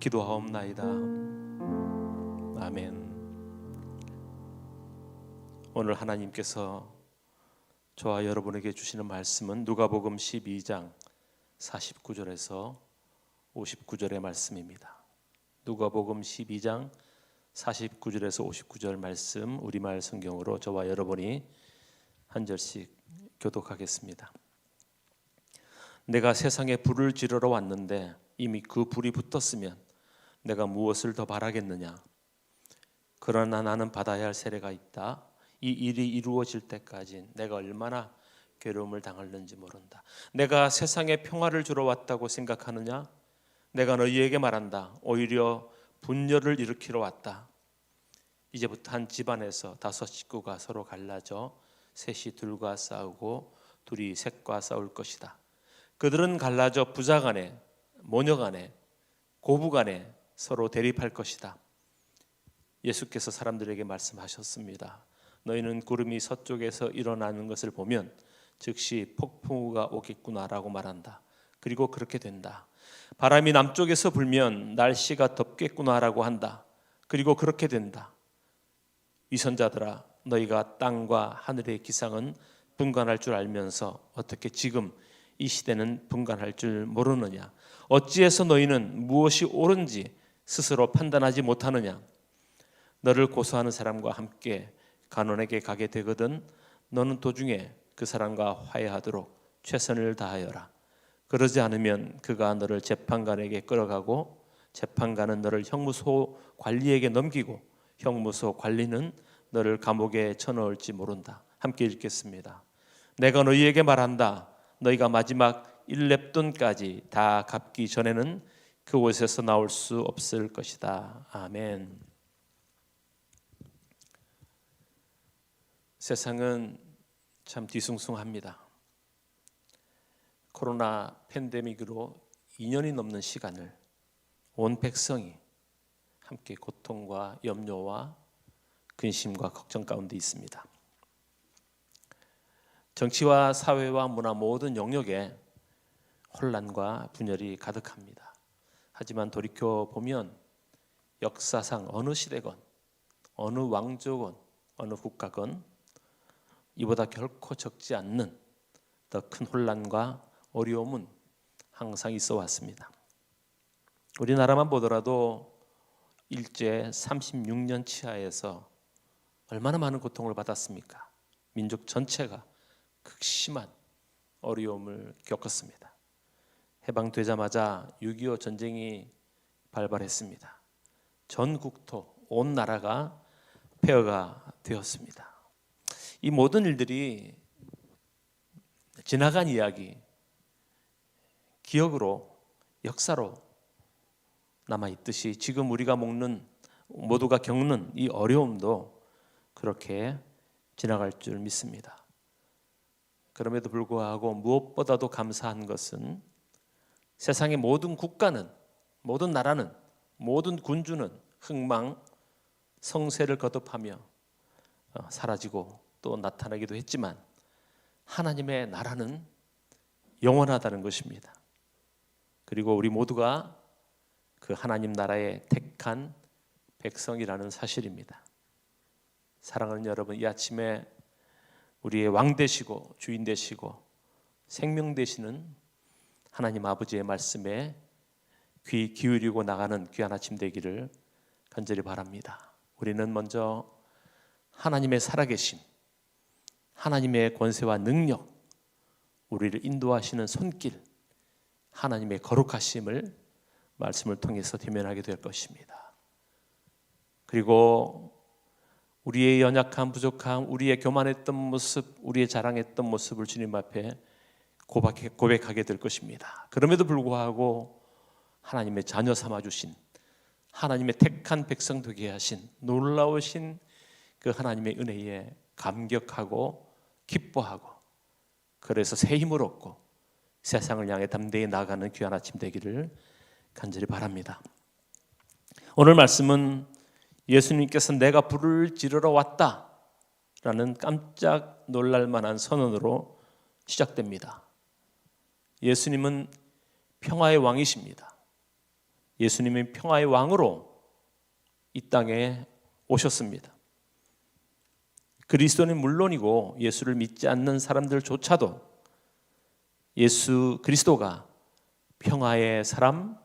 기도하옵나이다. 아멘. 오늘 하나님께서 저와 여러분에게 주시는 말씀은 누가복음 12장 49절에서 59절의 말씀입니다. 누가복음 12장 49절에서 59절 말씀 우리말 성경으로 저와 여러분이 한 절씩 교독하겠습니다. 내가 세상에 불을 지르러 왔는데 이미 그 불이 붙었으면 내가 무엇을 더 바라겠느냐? 그러나 나는 받아야 할 세례가 있다. 이 일이 이루어질 때까지 내가 얼마나 괴로움을 당할는지 모른다. 내가 세상에 평화를 주러 왔다고 생각하느냐? 내가 너희에게 말한다. 오히려 분열을 일으키러 왔다. 이제부터 한 집안에서 다섯 식구가 서로 갈라져 셋이 둘과 싸우고 둘이 셋과 싸울 것이다. 그들은 갈라져 부자 간에 모녀 간에 고부 간에 서로 대립할 것이다. 예수께서 사람들에게 말씀하셨습니다. 너희는 구름이 서쪽에서 일어나는 것을 보면 즉시 폭풍우가 오겠구나라고 말한다. 그리고 그렇게 된다. 바람이 남쪽에서 불면 날씨가 덥겠구나라고 한다. 그리고 그렇게 된다. 위선자들아 너희가 땅과 하늘의 기상은 분간할 줄 알면서 어떻게 지금 이 시대는 분간할 줄 모르느냐 어찌해서 너희는 무엇이 옳은지 스스로 판단하지 못하느냐 너를 고소하는 사람과 함께 간원에게 가게 되거든 너는 도중에 그 사람과 화해하도록 최선을 다하여라 그러지 않으면 그가 너를 재판관에게 끌어가고 재판관은 너를 형무소 관리에게 넘기고 형무소 관리는 너를 감옥에 쳐넣을지 모른다. 함께 읽겠습니다. 내가 너희에게 말한다. 너희가 마지막 일렙돈까지 다 갚기 전에는 그곳에서 나올 수 없을 것이다. 아멘. 세상은 참 뒤숭숭합니다. 코로나 팬데믹으로 2년이 넘는 시간을 온 백성이 함께 고통과 염려와 근심과 걱정 가운데 있습니다. 정치와 사회와 문화 모든 영역에 혼란과 분열이 가득합니다. 하지만 돌이켜 보면 역사상 어느 시대건 어느 왕조건 어느 국가건 이보다 결코 적지 않는 더 큰 혼란과 어려움은 항상 있어 왔습니다. 우리나라만 보더라도 일제 36년 치하에서 얼마나 많은 고통을 받았습니까? 민족 전체가 극심한 어려움을 겪었습니다. 해방되자마자 6.25 전쟁이 발발했습니다. 전 국토, 온 나라가 폐허가 되었습니다. 이 모든 일들이 지나간 이야기, 기억으로, 역사로 남아 있듯이 지금 우리가 먹는 모두가 겪는 이 어려움도 그렇게 지나갈 줄 믿습니다. 그럼에도 불구하고 무엇보다도 감사한 것은 세상의 모든 국가는 모든 나라는 모든 군주는 흥망 성세를 거듭하며 어, 사라지고 또 나타나기도 했지만 하나님의 나라는 영원하다는 것입니다. 그리고 우리 모두가 그 하나님 나라의 택한 백성이라는 사실입니다. 사랑하는 여러분, 이 아침에 우리의 왕 되시고 주인 되시고 생명 되시는 하나님 아버지의 말씀에 귀 기울이고 나가는 귀한 아침 되기를 간절히 바랍니다. 우리는 먼저 하나님의 살아계심, 하나님의 권세와 능력, 우리를 인도하시는 손길, 하나님의 거룩하심을 말씀을 통해서 대면하게 될 것입니다. 그리고 우리의 연약함, 부족함, 우리의 교만했던 모습, 우리의 자랑했던 모습을 주님 앞에 고백하게 될 것입니다. 그럼에도 불구하고 하나님의 자녀 삼아 주신 하나님의 택한 백성 되게 하신 놀라우신 그 하나님의 은혜에 감격하고 기뻐하고 그래서 새 힘을 얻고 세상을 향해 담대히 나가는 귀한 아침 되기를 간절히 바랍니다. 오늘 말씀은 예수님께서 내가 불을 지르러 왔다라는 깜짝 놀랄 만한 선언으로 시작됩니다. 예수님은 평화의 왕이십니다. 예수님이 평화의 왕으로 이 땅에 오셨습니다. 그리스도는 물론이고 예수를 믿지 않는 사람들조차도 예수 그리스도가 평화의 사람,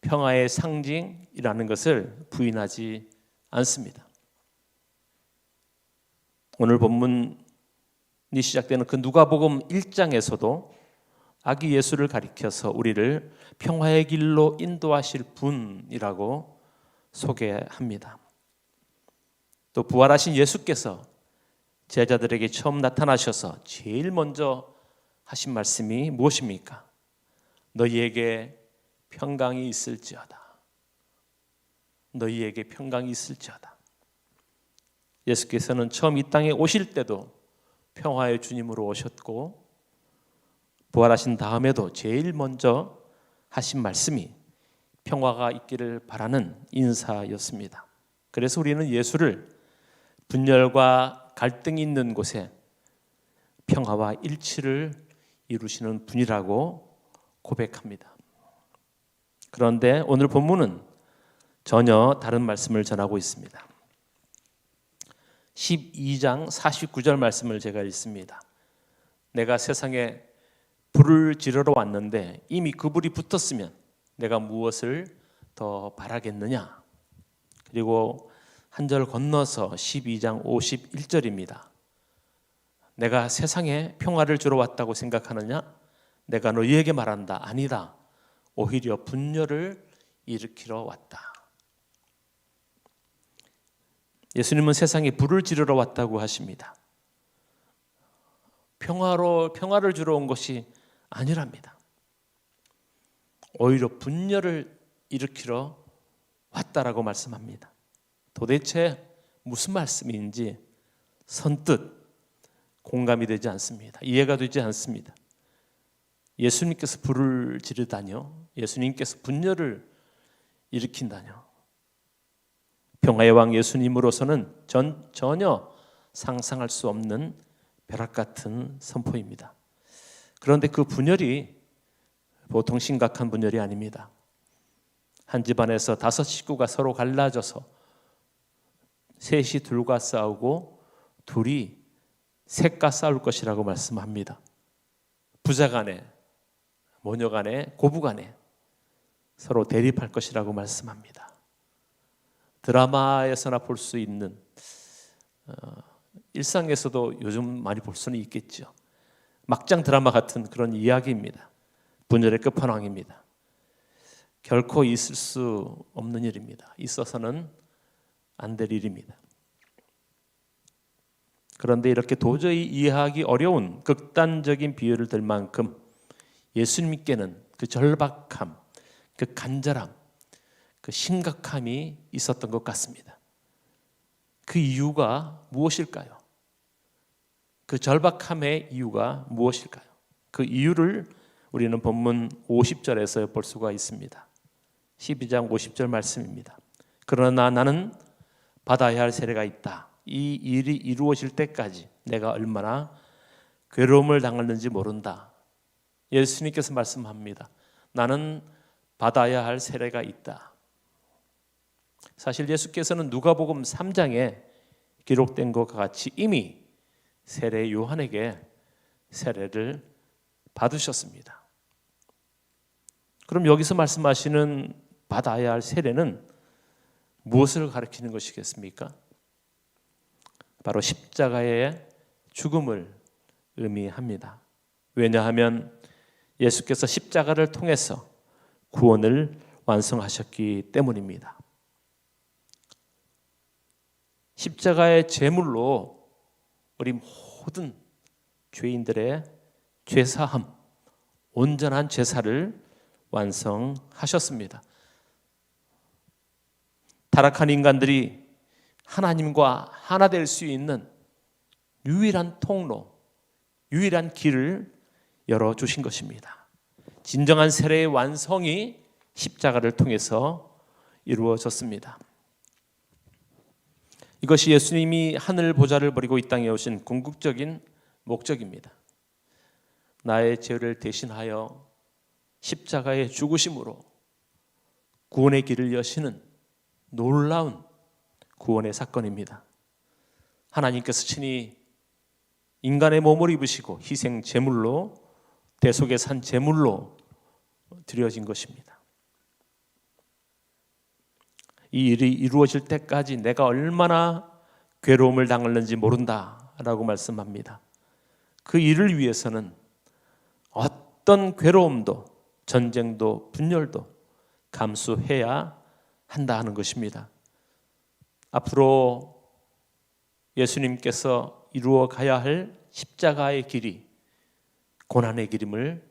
평화의 상징이라는 것을 부인하지 않습니다. 오늘 본문이 시작되는 그 누가복음 1장에서도 아기 예수를 가리켜서 우리를 평화의 길로 인도하실 분이라고 소개합니다. 또 부활하신 예수께서 제자들에게 처음 나타나셔서 제일 먼저 하신 말씀이 무엇입니까? 너희에게 평강이 있을지어다. 너희에게 평강이 있을지어다. 예수께서는 처음 이 땅에 오실 때도 평화의 주님으로 오셨고 부활하신 다음에도 제일 먼저 하신 말씀이 평화가 있기를 바라는 인사였습니다. 그래서 우리는 예수를 분열과 갈등이 있는 곳에 평화와 일치를 이루시는 분이라고 고백합니다. 그런데 오늘 본문은 전혀 다른 말씀을 전하고 있습니다. 12장 49절 말씀을 제가 읽습니다. 내가 세상에 불을 지르러 왔는데 이미 그 불이 붙었으면 내가 무엇을 더 바라겠느냐? 그리고 한 절 건너서 12장 51절입니다. 내가 세상에 평화를 주러 왔다고 생각하느냐? 내가 너희에게 말한다. 아니다. 오히려 분열을 일으키러 왔다. 예수님은 세상에 불을 지르러 왔다고 하십니다. 평화로 평화를 주러 온 것이 아니랍니다. 오히려 분열을 일으키러 왔다라고 말씀합니다. 도대체 무슨 말씀인지 선뜻 공감이 되지 않습니다. 이해가 되지 않습니다. 예수님께서 불을 지르다뇨? 예수님께서 분열을 일으킨다뇨? 평화의 왕 예수님으로서는 전, 전혀 상상할 수 없는 벼락 같은 선포입니다. 그런데 그 분열이 보통 심각한 분열이 아닙니다. 한 집안에서 다섯 식구가 서로 갈라져서 셋이 둘과 싸우고 둘이 셋과 싸울 것이라고 말씀합니다. 부자 간에 모녀 간에 고부 간에 서로 대립할 것이라고 말씀합니다. 드라마에서나 볼 수 있는 어, 일상에서도 요즘 많이 볼 수는 있겠죠. 막장 드라마 같은 그런 이야기입니다. 분열의 끝판왕입니다. 결코 있을 수 없는 일입니다. 있어서는 안 될 일입니다. 그런데 이렇게 도저히 이해하기 어려운 극단적인 비유를 들 만큼 예수님께는 그 절박함, 그 간절함, 그 심각함이 있었던 것 같습니다. 그 이유가 무엇일까요? 그 절박함의 이유가 무엇일까요? 그 이유를 우리는 본문 50절에서 볼 수가 있습니다. 12장 50절 말씀입니다. 그러나 나는 받아야 할 세례가 있다. 이 일이 이루어질 때까지 내가 얼마나 괴로움을 당했는지 모른다. 예수님께서 말씀합니다. 나는 받아야 할 세례가 있다. 사실 예수께서는 누가복음 3장에 기록된 것과 같이 이미 세례 요한에게 세례를 받으셨습니다. 그럼 여기서 말씀하시는 받아야 할 세례는 무엇을 가리키는 것이겠습니까? 바로 십자가의 죽음을 의미합니다. 왜냐하면 예수께서 십자가를 통해서 구원을 완성하셨기 때문입니다. 십자가의 제물로 우리 모든 죄인들의 죄사함, 온전한 제사를 완성하셨습니다. 타락한 인간들이 하나님과 하나 될 수 있는 유일한 통로, 유일한 길을 열어 주신 것입니다. 진정한 세례의 완성이 십자가를 통해서 이루어졌습니다. 이것이 예수님이 하늘 보좌를 버리고 이 땅에 오신 궁극적인 목적입니다. 나의 죄를 대신하여 십자가의 죽으심으로 구원의 길을 여시는 놀라운 구원의 사건입니다. 하나님께서 친히 인간의 몸을 입으시고 희생 제물로 대속의 산 제물로 드려진 것입니다. 이 일이 이루어질 때까지 내가 얼마나 괴로움을 당했는지 모른다라고 말씀합니다. 그 일을 위해서는 어떤 괴로움도 전쟁도 분열도 감수해야 한다 하는 것입니다. 앞으로 예수님께서 이루어 가야 할 십자가의 길이 고난의 길임을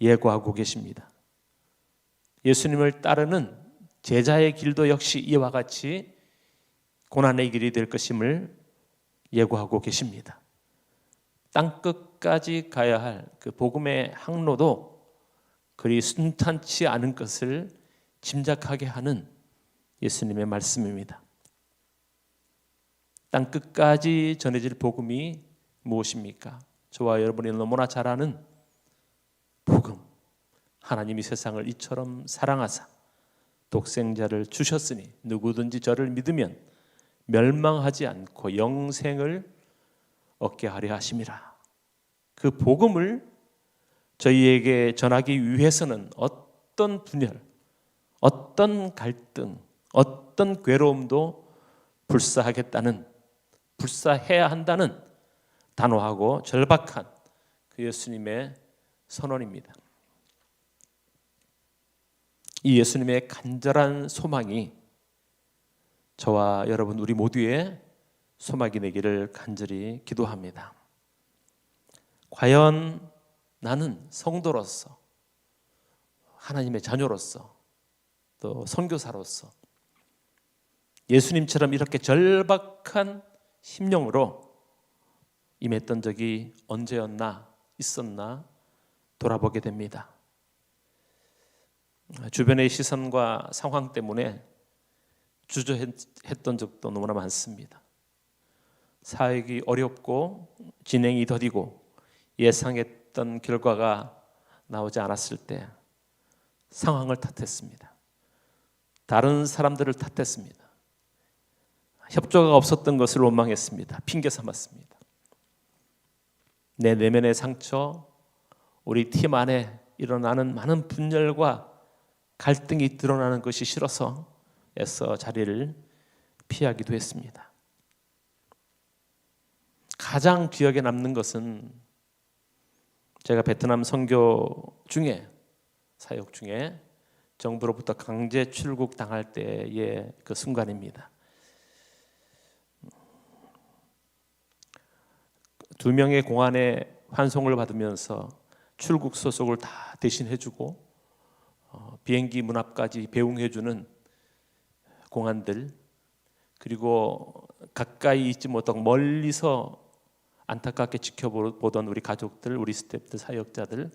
예고하고 계십니다. 예수님을 따르는 제자의 길도 역시 이와 같이 고난의 길이 될 것임을 예고하고 계십니다. 땅 끝까지 가야 할 그 복음의 항로도 그리 순탄치 않은 것을 짐작하게 하는 예수님의 말씀입니다. 땅 끝까지 전해질 복음이 무엇입니까? 저와 여러분이 너무나 잘 아는 복음. 하나님이 세상을 이처럼 사랑하사 독생자를 주셨으니 누구든지 저를 믿으면 멸망하지 않고 영생을 얻게 하려 하심이라. 그 복음을 저희에게 전하기 위해서는 어떤 분열, 어떤 갈등, 어떤 괴로움도 불사하겠다는 불사해야 한다는 단호하고 절박한 그 예수님의 선언입니다. 이 예수님의 간절한 소망이 저와 여러분 우리 모두의 소망이 되기를 간절히 기도합니다. 과연 나는 성도로서 하나님의 자녀로서 또 선교사로서 예수님처럼 이렇게 절박한 심령으로 임했던 적이 언제였나 있었나 돌아보게 됩니다. 주변의 시선과 상황 때문에 주저했던 적도 너무나 많습니다. 사역이 어렵고 진행이 더디고 예상했던 결과가 나오지 않았을 때 상황을 탓했습니다. 다른 사람들을 탓했습니다. 협조가 없었던 것을 원망했습니다. 핑계 삼았습니다. 내 내면의 상처, 우리 팀 안에 일어나는 많은 분열과 갈등이 드러나는 것이 싫어서 애써 자리를 피하기도 했습니다. 가장 기억에 남는 것은 제가 베트남 선교 중에 사역 중에 정부로부터 강제 출국 당할 때의 그 순간입니다. 두 명의 공안에 환송을 받으면서 출국 소속을 다 대신해주고 어, 비행기 문 앞까지 배웅해주는 공안들 그리고 가까이 있지 못하고 멀리서 안타깝게 지켜보던 우리 가족들, 우리 스태프들, 사역자들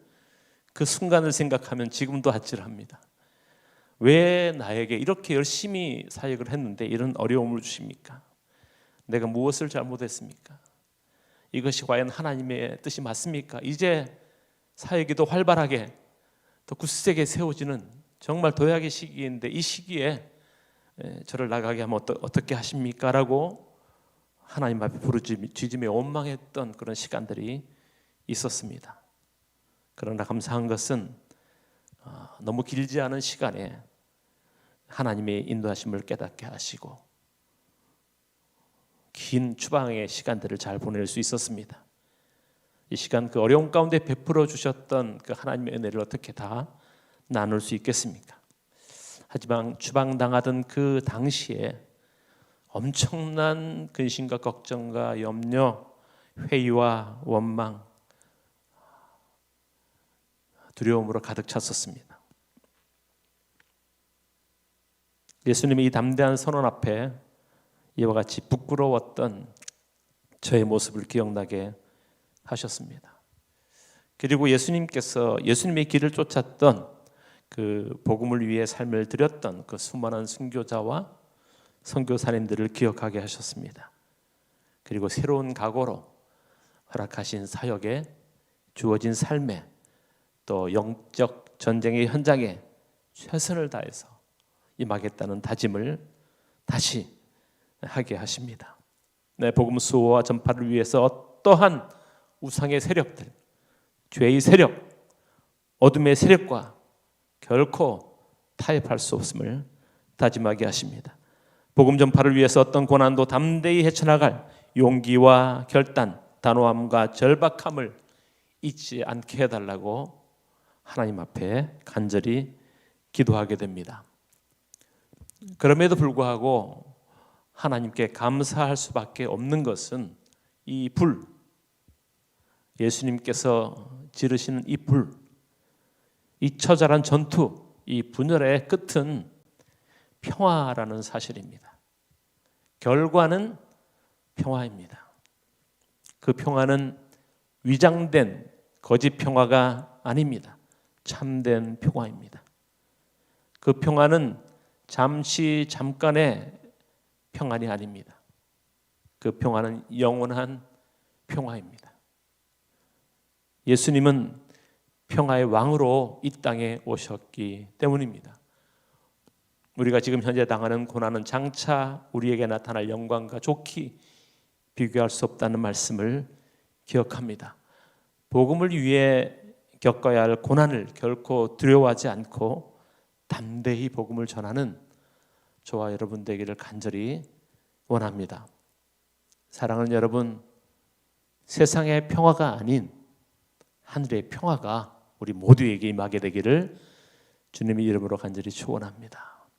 그 순간을 생각하면 지금도 아찔합니다. 왜 나에게 이렇게 열심히 사역을 했는데 이런 어려움을 주십니까? 내가 무엇을 잘못했습니까? 이것이 과연 하나님의 뜻이 맞습니까? 이제 사역이 더 활발하게 더 굳세게 세워지는 정말 도약의 시기인데 이 시기에 저를 나가게 하면 어떻게 하십니까? 라고 하나님 앞에 부르짖으며 원망했던 그런 시간들이 있었습니다. 그러나 감사한 것은 어, 너무 길지 않은 시간에 하나님의 인도하심을 깨닫게 하시고 긴 추방의 시간들을 잘 보낼 수 있었습니다. 이 시간 그 어려운 가운데 베풀어 주셨던 그 하나님의 은혜를 어떻게 다 나눌 수 있겠습니까? 하지만 추방당하던 그 당시에 엄청난 근심과 걱정과 염려, 회의와 원망, 두려움으로 가득 찼었습니다. 예수님이 이 담대한 선언 앞에 이와 같이 부끄러웠던 저의 모습을 기억나게 하셨습니다. 그리고 예수님께서 예수님의 길을 쫓았던 그 복음을 위해 삶을 드렸던 그 수많은 순교자와 선교사님들을 기억하게 하셨습니다. 그리고 새로운 각오로 허락하신 사역에 주어진 삶에 또 영적 전쟁의 현장에 최선을 다해서 임하겠다는 다짐을 다시 하게 하십니다. 내 복음 수호와 전파를 위해서 어떠한 우상의 세력들, 죄의 세력, 어둠의 세력과 결코 타협할 수 없음을 다짐하게 하십니다. 복음 전파를 위해서 어떤 고난도 담대히 헤쳐나갈 용기와 결단, 단호함과 절박함을 잊지 않게 해달라고 하나님 앞에 간절히 기도하게 됩니다. 그럼에도 불구하고 하나님께 감사할 수밖에 없는 것은 이 불, 예수님께서 지르시는 이 불, 이 처절한 전투, 이 분열의 끝은 평화라는 사실입니다. 결과는 평화입니다. 그 평화는 위장된 거짓 평화가 아닙니다. 참된 평화입니다. 그 평화는 잠시 잠깐의 평안이 아닙니다. 그 평화는 영원한 평화입니다. 예수님은 평화의 왕으로 이 땅에 오셨기 때문입니다. 우리가 지금 현재 당하는 고난은 장차 우리에게 나타날 영광과 좋기 비교할 수 없다는 말씀을 기억합니다. 복음을 위해 겪어야 할 고난을 결코 두려워하지 않고 담대히 복음을 전하는 저와 여러분 되기를 간절히 원합니다. 사랑하는 여러분, 세상의 평화가 아닌 하늘의 평화가 우리 모두에게 임하게 되기를 주님의 이름으로 간절히 축원합니다.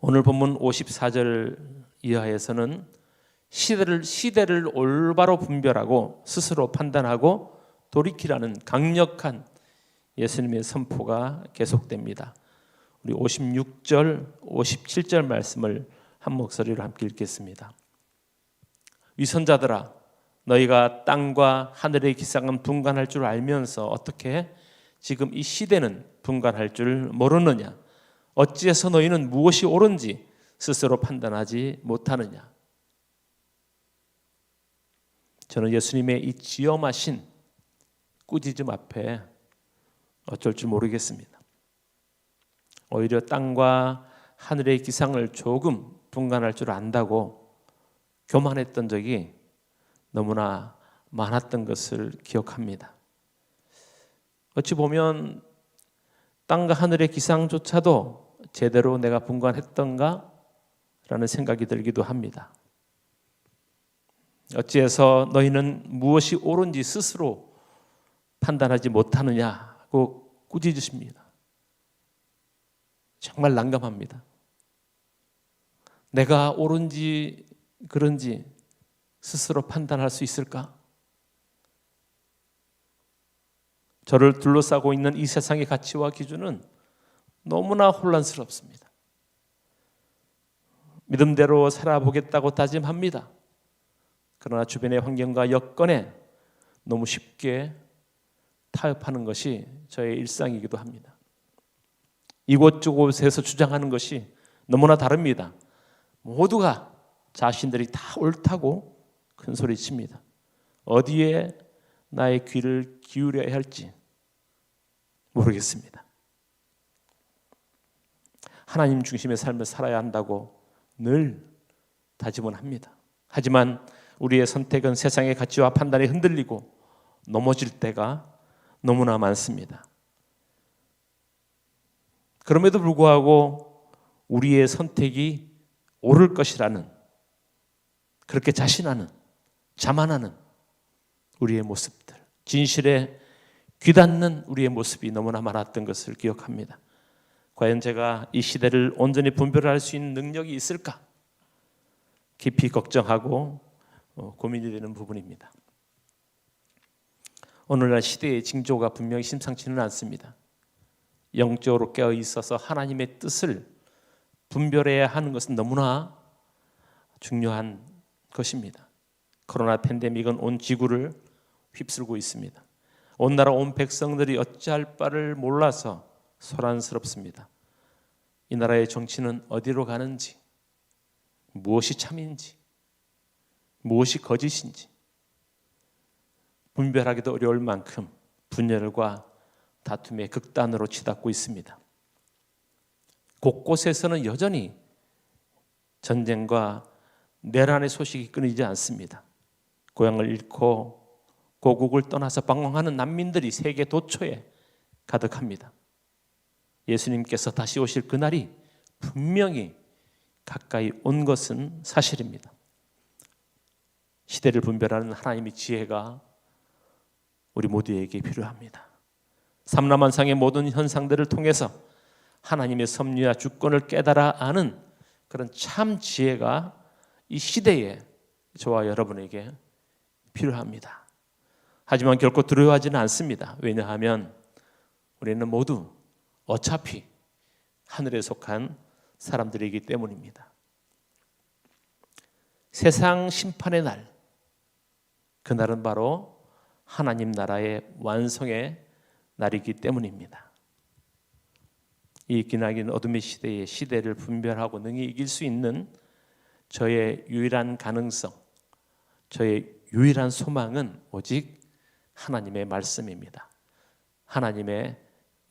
오늘 본문 54절 이하에서는 시대를 시대를 올바로 분별하고 스스로 판단하고 돌이키라는 강력한 예수님의 선포가 계속됩니다. 우리 56절, 57절 말씀을 한 목소리로 함께 읽겠습니다. 위선자들아 너희가 땅과 하늘의 기상은 분간할 줄 알면서 어떻게 지금 이 시대는 분간할 줄 모르느냐 어찌해서 너희는 무엇이 옳은지 스스로 판단하지 못하느냐 저는 예수님의 이 지엄하신 꾸짖음 앞에 어쩔 줄 모르겠습니다. 오히려 땅과 하늘의 기상을 조금 분간할 줄 안다고 교만했던 적이 너무나 많았던 것을 기억합니다. 어찌 보면 땅과 하늘의 기상조차도 제대로 내가 분간했던가? 라는 생각이 들기도 합니다. 어찌해서 너희는 무엇이 옳은지 스스로 판단하지 못하느냐고 꾸짖으십니다. 정말 난감합니다. 내가 옳은지 그런지 스스로 판단할 수 있을까? 저를 둘러싸고 있는 이 세상의 가치와 기준은 너무나 혼란스럽습니다. 믿음대로 살아보겠다고 다짐합니다. 그러나 주변의 환경과 여건에 너무 쉽게 타협하는 것이 저의 일상이기도 합니다. 이곳저곳에서 주장하는 것이 너무나 다릅니다. 모두가 자신들이 다 옳다고 큰 소리 칩니다. 어디에 나의 귀를 기울여야 할지 모르겠습니다. 하나님 중심의 삶을 살아야 한다고 늘 다짐은 합니다. 하지만 우리의 선택은 세상의 가치와 판단에 흔들리고 넘어질 때가 너무나 많습니다. 그럼에도 불구하고 우리의 선택이 옳을 것이라는 그렇게 자신하는 자만하는 우리의 모습들, 진실에 귀닫는 우리의 모습이 너무나 많았던 것을 기억합니다. 과연 제가 이 시대를 온전히 분별할 수 있는 능력이 있을까? 깊이 걱정하고 어, 고민이 되는 부분입니다. 오늘날 시대의 징조가 분명히 심상치는 않습니다. 영적으로 깨어 있어서 하나님의 뜻을 분별해야 하는 것은 너무나 중요한 것입니다. 코로나 팬데믹은 온 지구를 휩쓸고 있습니다. 온 나라 온 백성들이 어찌할 바를 몰라서 소란스럽습니다. 이 나라의 정치는 어디로 가는지, 무엇이 참인지, 무엇이 거짓인지 분별하기도 어려울 만큼 분열과 다툼의 극단으로 치닫고 있습니다. 곳곳에서는 여전히 전쟁과 내란의 소식이 끊이지 않습니다. 고향을 잃고 고국을 떠나서 방황하는 난민들이 세계 도처에 가득합니다. 예수님께서 다시 오실 그날이 분명히 가까이 온 것은 사실입니다. 시대를 분별하는 하나님의 지혜가 우리 모두에게 필요합니다. 삼라만상의 모든 현상들을 통해서 하나님의 섭리와 주권을 깨달아 아는 그런 참 지혜가 이 시대에 저와 여러분에게 필요합니다. 하지만 결코 두려워하지는 않습니다. 왜냐하면 우리는 모두 어차피 하늘에 속한 사람들이기 때문입니다. 세상 심판의 날, 그날은 바로 하나님 나라의 완성의 날이기 때문입니다. 이 기나긴 어둠의 시대의 시대를 분별하고 능히 이길 수 있는 저의 유일한 가능성, 저의 유일한 소망은 오직 하나님의 말씀입니다. 하나님의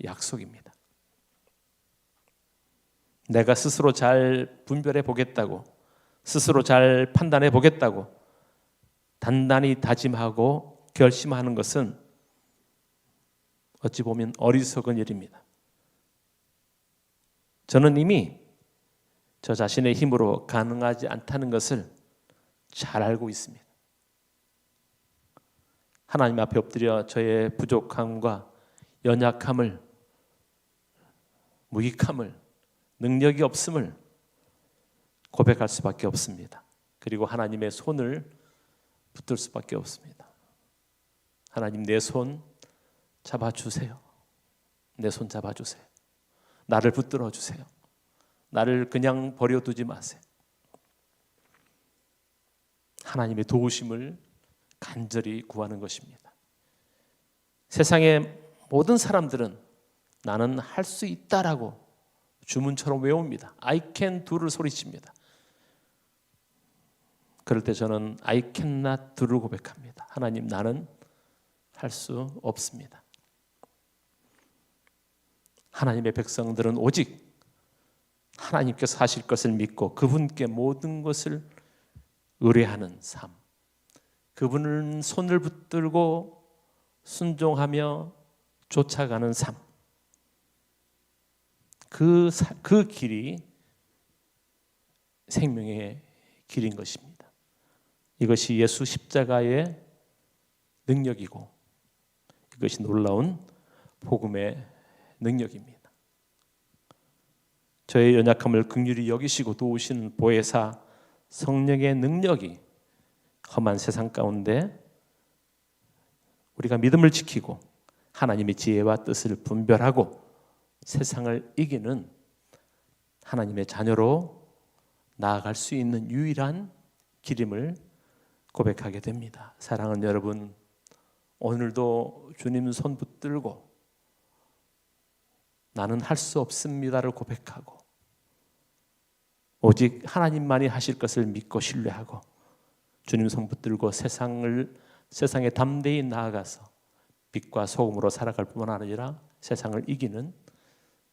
약속입니다. 내가 스스로 잘 분별해 보겠다고, 스스로 잘 판단해 보겠다고, 단단히 다짐하고 결심하는 것은 어찌 보면 어리석은 일입니다. 저는 이미 저 자신의 힘으로 가능하지 않다는 것을 잘 알고 있습니다. 하나님 앞에 엎드려 저의 부족함과 연약함을 무익함을 능력이 없음을 고백할 수밖에 없습니다. 그리고 하나님의 손을 붙들 수밖에 없습니다. 하나님 내 손 잡아 주세요. 내 손 잡아 주세요. 나를 붙들어 주세요. 나를 그냥 버려 두지 마세요. 하나님의 도우심을 간절히 구하는 것입니다. 세상의 모든 사람들은 나는 할 수 있다라고 주문처럼 외웁니다. I can do를 소리칩니다. 그럴 때 저는 I cannot do를 고백합니다. 하나님 나는 할 수 없습니다. 하나님의 백성들은 오직 하나님께서 하실 것을 믿고 그분께 모든 것을 의뢰하는 삶. 그분을 손을 붙들고 순종하며 쫓아가는 삶. 그, 사- 그 길이 생명의 길인 것입니다. 이것이 예수 십자가의 능력이고 이것이 놀라운 복음의 능력입니다. 저의 연약함을 극률히 여기시고 도우시는 보혜사 성령의 능력이 험한 세상 가운데 우리가 믿음을 지키고 하나님의 지혜와 뜻을 분별하고 세상을 이기는 하나님의 자녀로 나아갈 수 있는 유일한 길임을 고백하게 됩니다. 사랑하는 여러분, 오늘도 주님 손 붙들고 나는 할 수 없습니다를 고백하고 오직 하나님만이 하실 것을 믿고 신뢰하고 주님 손 붙들고 세상을 세상에 담대히 나아가서 빛과 소금으로 살아갈 뿐만 아니라 세상을 이기는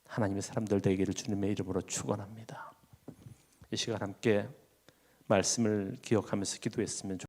하나님의 사람들 되기를 주님의 이름으로 축원합니다. 이 시간 함께 말씀을 기억하면서 기도했으면 좋.